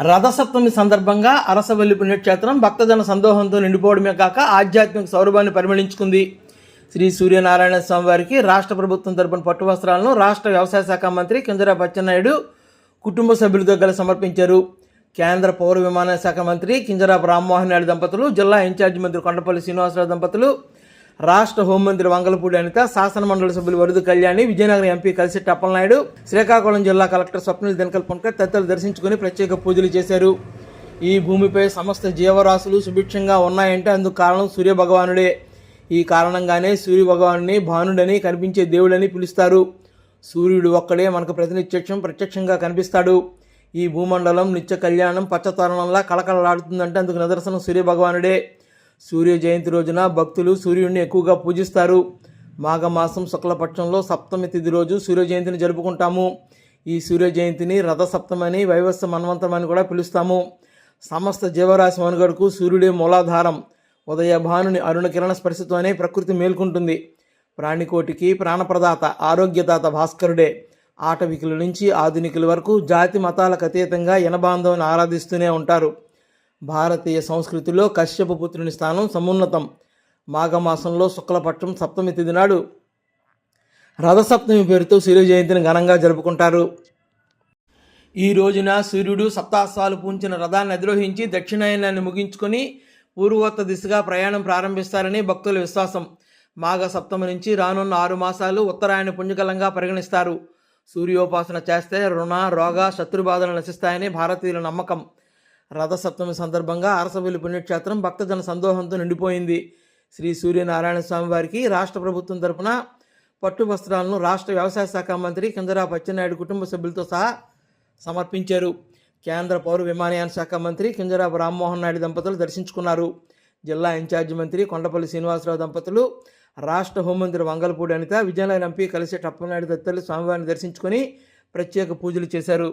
రథసప్తమి సందర్భంగా అరసవల్లి పుణ్యక్షేత్రం భక్తజన సందోహంతో నిండిపోవడమే కాక ఆధ్యాత్మిక సౌరభాన్ని పరిమళించుకుంది. శ్రీ సూర్యనారాయణ స్వామి వారికి రాష్ట్ర ప్రభుత్వం తరపున పట్టు వస్త్రాలను రాష్ట్ర వ్యవసాయ శాఖ మంత్రి కింజరాపు అచ్చెన్నాయుడు కుటుంబ సభ్యులతో కలిసి సమర్పించారు. కేంద్ర పౌర విమానయాన శాఖ మంత్రి కింజరాపు రామ్మోహన్ నాయుడు దంపతులు జిల్లా ఇన్ఛార్జి మంత్రి కొండపల్లి శ్రీనివాసరావు దంపతులు రాష్ట్ర హోంమంత్రి వంగలపూడి అనిత శాసనమండలి సభ్యులు వరుదు కళ్యాణి విజయనగరం ఎంపీ కలిసి టప్పలనాయుడు శ్రీకాకుళం జిల్లా కలెక్టర్ స్వప్నిల్ దినకల్ పొన్కర్ తదితరులు దర్శించుకుని ప్రత్యేక పూజలు చేశారు. ఈ భూమిపై సమస్త జీవరాశులు సుభిక్షంగా ఉన్నాయంటే అందుకు కారణం సూర్య భగవానుడే ఈ కారణంగానే సూర్యభగవానుని భానుడని కనిపించే దేవుడని పిలుస్తారు. సూర్యుడు ఒక్కడే మనకు ప్రతినిత్యక్షం ప్రత్యక్షంగా కనిపిస్తాడు. ఈ భూమండలం నిత్య కళ్యాణం పచ్చతోరణంలా కళకళలాడుతుందంటే అందుకు నిదర్శనం సూర్య భగవానుడే సూర్య జయంతి రోజున భక్తులు సూర్యుడిని ఎక్కువగా పూజిస్తారు. మాఘమాసం శుక్లపక్షంలో సప్తమి తిథి రోజు సూర్య జయంతిని జరుపుకుంటాము. ఈ సూర్య జయంతిని రథసప్తమని వైవస్వ మన్వంతమని కూడా పిలుస్తాము. సమస్త జీవరాశి మనుగడకు సూర్యుడే మూలాధారం. ఉదయ భానుని అరుణ కిరణ స్పర్శతోనే ప్రకృతి మేల్కొంటుంది. ప్రాణికోటికి ప్రాణప్రదాత ఆరోగ్యదాత భాస్కరుడే. ఆటవికుల నుంచి ఆధునికుల వరకు జాతి మతాలకు అతీతంగా ఎనబాంధవుని ఆరాధిస్తూనే ఉంటారు. భారతీయ సంస్కృతిలో కశ్యప పుత్రుని స్థానం సమున్నతం. మాఘమాసంలో శుక్లపక్షం సప్తమి తిథి నాడు రథసప్తమి పేరుతో సూర్య జయంతిని ఘనంగా జరుపుకుంటారు. ఈ రోజున సూర్యుడు సప్తాస్తాలు పూంచిన రథాన్ని అధిరోహించి దక్షిణాయనాన్ని ముగించుకొని పూర్వోత్తర దిశగా ప్రయాణం ప్రారంభిస్తారని భక్తుల విశ్వాసం. మాఘ సప్తమి నుంచి రానున్న ఆరు మాసాలు ఉత్తరాయణ పుణ్యకలంగా పరిగణిస్తారు. సూర్యోపాసన చేస్తే రుణ రోగ శత్రుబాధలు నశిస్తాయని భారతీయుల నమ్మకం. రథసప్తమి సందర్భంగా అరసవల్లి పుణ్యక్షేత్రం భక్తజన సందోహంతో నిండిపోయింది. శ్రీ సూర్యనారాయణ స్వామి వారికి రాష్ట్ర ప్రభుత్వం తరపున పట్టు వస్త్రాలను రాష్ట్ర వ్యవసాయ శాఖ మంత్రి కింజరా పచ్చెన్నాయుడు కుటుంబ సభ్యులతో సహా సమర్పించారు. కేంద్ర పౌర విమానయాన శాఖ మంత్రి కింజరాపు రామ్మోహన్ నాయుడు దంపతులు దర్శించుకున్నారు. జిల్లా ఇన్ఛార్జి మంత్రి కొండపల్లి శ్రీనివాసరావు దంపతులు రాష్ట్ర హోంమంత్రి వంగలపూడి అనిత విజయనగరం ఎంపీ కలిసి టప్పనాయుడు దత్తలు స్వామివారిని దర్శించుకొని ప్రత్యేక పూజలు చేశారు.